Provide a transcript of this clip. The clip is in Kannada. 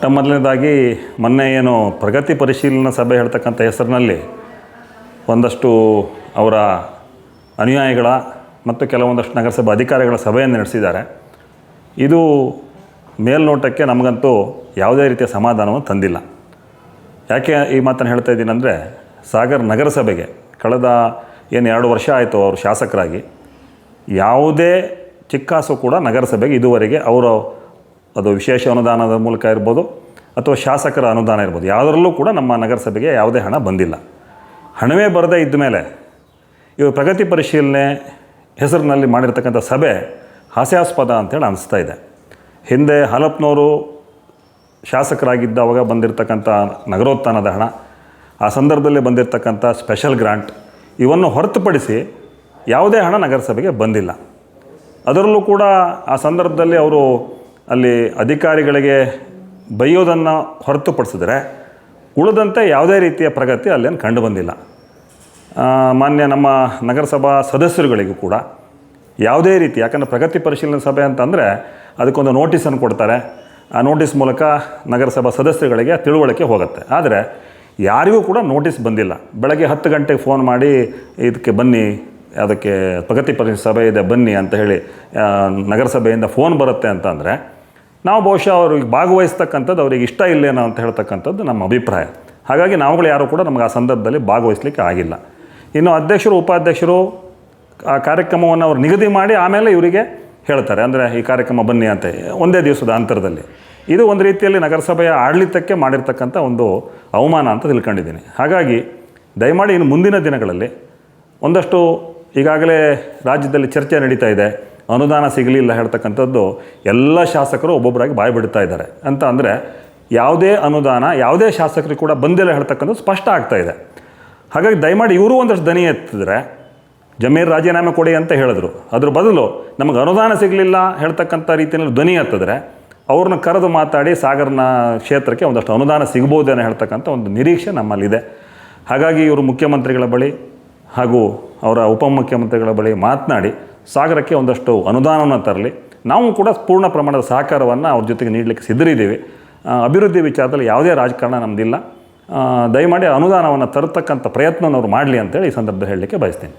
ಮೊಟ್ಟ ಮೊದಲನೇದಾಗಿ ಮೊನ್ನೆ ಏನು ಪ್ರಗತಿ ಪರಿಶೀಲನಾ ಸಭೆ ಹೇಳ್ತಕ್ಕಂಥ ಹೆಸರಿನಲ್ಲಿ ಒಂದಷ್ಟು ಅವರ ಅನುಯಾಯಿಗಳ ಮತ್ತು ಕೆಲವೊಂದಷ್ಟು ನಗರಸಭಾ ಅಧಿಕಾರಿಗಳ ಸಭೆಯನ್ನು ನಡೆಸಿದ್ದಾರೆ. ಇದು ಮೇಲ್ನೋಟಕ್ಕೆ ನಮಗಂತೂ ಯಾವುದೇ ರೀತಿಯ ಸಮಾಧಾನವನ್ನು ತಂದಿಲ್ಲ. ಯಾಕೆ ಈ ಮಾತನ್ನು ಹೇಳ್ತಾ ಇದ್ದೀನಿ ಅಂದರೆ ಸಾಗರ್ ನಗರಸಭೆಗೆ ಕಳೆದ ಏನು ಎರಡು ವರ್ಷ ಆಯಿತು ಅವರು ಶಾಸಕರಾಗಿ, ಯಾವುದೇ ಚಿಕ್ಕಾಸು ಕೂಡ ನಗರಸಭೆಗೆ ಇದುವರೆಗೆ ಅವರು ಅದು ವಿಶೇಷ ಅನುದಾನದ ಮೂಲಕ ಇರ್ಬೋದು ಅಥವಾ ಶಾಸಕರ ಅನುದಾನ ಇರ್ಬೋದು. ಯಾವುದರಲ್ಲೂ ಕೂಡ ನಮ್ಮ ನಗರಸಭೆಗೆ ಯಾವುದೇ ಹಣ ಬಂದಿಲ್ಲ. ಹಣವೇ ಬರದೇ ಇದ್ದ ಮೇಲೆ ಇವರು ಪ್ರಗತಿ ಪರಿಶೀಲನೆ ಹೆಸರಿನಲ್ಲಿ ಮಾಡಿರ್ತಕ್ಕಂಥ ಸಭೆ ಹಾಸ್ಯಾಸ್ಪದ ಅಂತೇಳಿ ಅನಿಸ್ತಾ ಇದೆ. ಹಿಂದೆ ಹಲಪ್ನವರು ಶಾಸಕರಾಗಿದ್ದವಾಗ ಬಂದಿರತಕ್ಕಂಥ ನಗರೋತ್ಥಾನದ ಹಣ, ಆ ಸಂದರ್ಭದಲ್ಲಿ ಬಂದಿರತಕ್ಕಂಥ ಸ್ಪೆಷಲ್ ಗ್ರಾಂಟ್ ಇವನ್ನು ಹೊರತುಪಡಿಸಿ ಯಾವುದೇ ಹಣ ನಗರಸಭೆಗೆ ಬಂದಿಲ್ಲ. ಅದರಲ್ಲೂ ಕೂಡ ಆ ಸಂದರ್ಭದಲ್ಲಿ ಅವರು ಅಲ್ಲಿ ಅಧಿಕಾರಿಗಳಿಗೆ ಬೈಯೋದನ್ನು ಹೊರತುಪಡಿಸಿದ್ರೆ ಉಳಿದಂತೆ ಯಾವುದೇ ರೀತಿಯ ಪ್ರಗತಿ ಅಲ್ಲೇನು ಕಂಡು ಬಂದಿಲ್ಲ. ಮಾನ್ಯ ನಮ್ಮ ನಗರಸಭಾ ಸದಸ್ಯರುಗಳಿಗೂ ಕೂಡ ಯಾವುದೇ ರೀತಿ, ಯಾಕಂದರೆ ಪ್ರಗತಿ ಪರಿಶೀಲನಾ ಸಭೆ ಅಂತಂದರೆ ಅದಕ್ಕೊಂದು ನೋಟಿಸನ್ನು ಕೊಡ್ತಾರೆ. ಆ ನೋಟಿಸ್ ಮೂಲಕ ನಗರಸಭಾ ಸದಸ್ಯರುಗಳಿಗೆ ತಿಳುವಳಿಕೆ ಹೋಗುತ್ತೆ. ಆದರೆ ಯಾರಿಗೂ ಕೂಡ ನೋಟಿಸ್ ಬಂದಿಲ್ಲ. ಬೆಳಗ್ಗೆ ಹತ್ತು ಗಂಟೆಗೆ ಫೋನ್ ಮಾಡಿ, ಇದಕ್ಕೆ ಬನ್ನಿ, ಅದಕ್ಕೆ ಪ್ರಗತಿ ಪರಿಶೀಲನಾ ಸಭೆ ಇದೆ, ಬನ್ನಿ ಅಂತ ಹೇಳಿ ನಗರಸಭೆಯಿಂದ ಫೋನ್ ಬರುತ್ತೆ ಅಂತಂದರೆ ನಾವು ಬಹುಶಃ ಅವ್ರಿಗೆ ಭಾಗವಹಿಸ್ತಕ್ಕಂಥದ್ದು ಅವ್ರಿಗೆ ಇಷ್ಟ ಇಲ್ಲೇನೋ ಅಂತ ಹೇಳ್ತಕ್ಕಂಥದ್ದು ನಮ್ಮ ಅಭಿಪ್ರಾಯ. ಹಾಗಾಗಿ ನಾವುಗಳು ಯಾರೂ ಕೂಡ ನಮಗೆ ಆ ಸಂದರ್ಭದಲ್ಲಿ ಭಾಗವಹಿಸಲಿಕ್ಕೆ ಆಗಿಲ್ಲ. ಇನ್ನು ಅಧ್ಯಕ್ಷರು, ಉಪಾಧ್ಯಕ್ಷರು ಆ ಕಾರ್ಯಕ್ರಮವನ್ನು ಅವ್ರು ನಿಗದಿ ಮಾಡಿ ಆಮೇಲೆ ಇವರಿಗೆ ಹೇಳ್ತಾರೆ. ಅಂದರೆ ಈ ಕಾರ್ಯಕ್ರಮ ಬನ್ನಿ ಅಂತ ಒಂದೇ ದಿವಸದ ಅಂತರದಲ್ಲಿ. ಇದು ಒಂದು ರೀತಿಯಲ್ಲಿ ನಗರಸಭೆಯ ಆಡಳಿತಕ್ಕೆ ಮಾಡಿರ್ತಕ್ಕಂಥ ಒಂದು ಅವಮಾನ ಅಂತ ತಿಳ್ಕೊಂಡಿದ್ದೀನಿ. ಹಾಗಾಗಿ ದಯಮಾಡಿ ಇನ್ನು ಮುಂದಿನ ದಿನಗಳಲ್ಲಿ ಒಂದಷ್ಟು ಈಗಾಗಲೇ ರಾಜ್ಯದಲ್ಲಿ ಚರ್ಚೆ ನಡೀತಾ ಇದೆ. ಅನುದಾನ ಸಿಗಲಿಲ್ಲ ಹೇಳ್ತಕ್ಕಂಥದ್ದು ಎಲ್ಲ ಶಾಸಕರು ಒಬ್ಬೊಬ್ಬರಾಗಿ ಬಾಯಿ ಬಿಡ್ತಾ ಇದ್ದಾರೆ. ಅಂತ ಅಂದರೆ ಯಾವುದೇ ಅನುದಾನ, ಯಾವುದೇ ಶಾಸಕರು ಕೂಡ ಬಂದಿಲ್ಲ ಹೇಳ್ತಕ್ಕಂಥದ್ದು ಸ್ಪಷ್ಟ ಆಗ್ತಾ ಇದೆ. ಹಾಗಾಗಿ ದಯಮಾಡಿ ಇವರು ಒಂದಷ್ಟು ದನಿ ಎತ್ತಿದ್ರೆ ಜಮೀರ್ ರಾಜೀನಾಮೆ ಕೊಡಿ ಅಂತ ಹೇಳಿದ್ರು. ಅದ್ರ ಬದಲು ನಮಗೆ ಅನುದಾನ ಸಿಗಲಿಲ್ಲ ಹೇಳ್ತಕ್ಕಂಥ ರೀತಿಯಲ್ಲಿ ಧ್ವನಿ ಎತ್ತಿದ್ರೆ ಅವ್ರನ್ನ ಕರೆದು ಮಾತಾಡಿ ಸಾಗರನ ಕ್ಷೇತ್ರಕ್ಕೆ ಒಂದಷ್ಟು ಅನುದಾನ ಸಿಗ್ಬೋದೇನೋ ಹೇಳ್ತಕ್ಕಂಥ ಒಂದು ನಿರೀಕ್ಷೆ ನಮ್ಮಲ್ಲಿದೆ. ಹಾಗಾಗಿ ಇವರು ಮುಖ್ಯಮಂತ್ರಿಗಳ ಬಳಿ ಹಾಗೂ ಅವರ ಉಪಮುಖ್ಯಮಂತ್ರಿಗಳ ಬಳಿ ಮಾತನಾಡಿ ಸಾಗರಕ್ಕೆ ಒಂದಷ್ಟು ಅನುದಾನವನ್ನು ತರಲಿ. ನಾವು ಕೂಡ ಪೂರ್ಣ ಪ್ರಮಾಣದ ಸಹಕಾರವನ್ನು ಅವ್ರ ಜೊತೆಗೆ ನೀಡಲಿಕ್ಕೆ ಸಿದ್ಧರಿದ್ದೀವಿ. ಅಭಿವೃದ್ಧಿ ವಿಚಾರದಲ್ಲಿ ಯಾವುದೇ ರಾಜಕಾರಣ ನಮ್ಮದಿಲ್ಲ ದಯಮಾಡಿ ಅನುದಾನವನ್ನು ತರತಕ್ಕಂಥ ಪ್ರಯತ್ನವನ್ನು ಅವರು ಮಾಡಲಿ ಅಂತೇಳಿ ಈ ಸಂದರ್ಭದಲ್ಲಿ ಹೇಳಲಿಕ್ಕೆ ಬಯಸ್ತೀನಿ.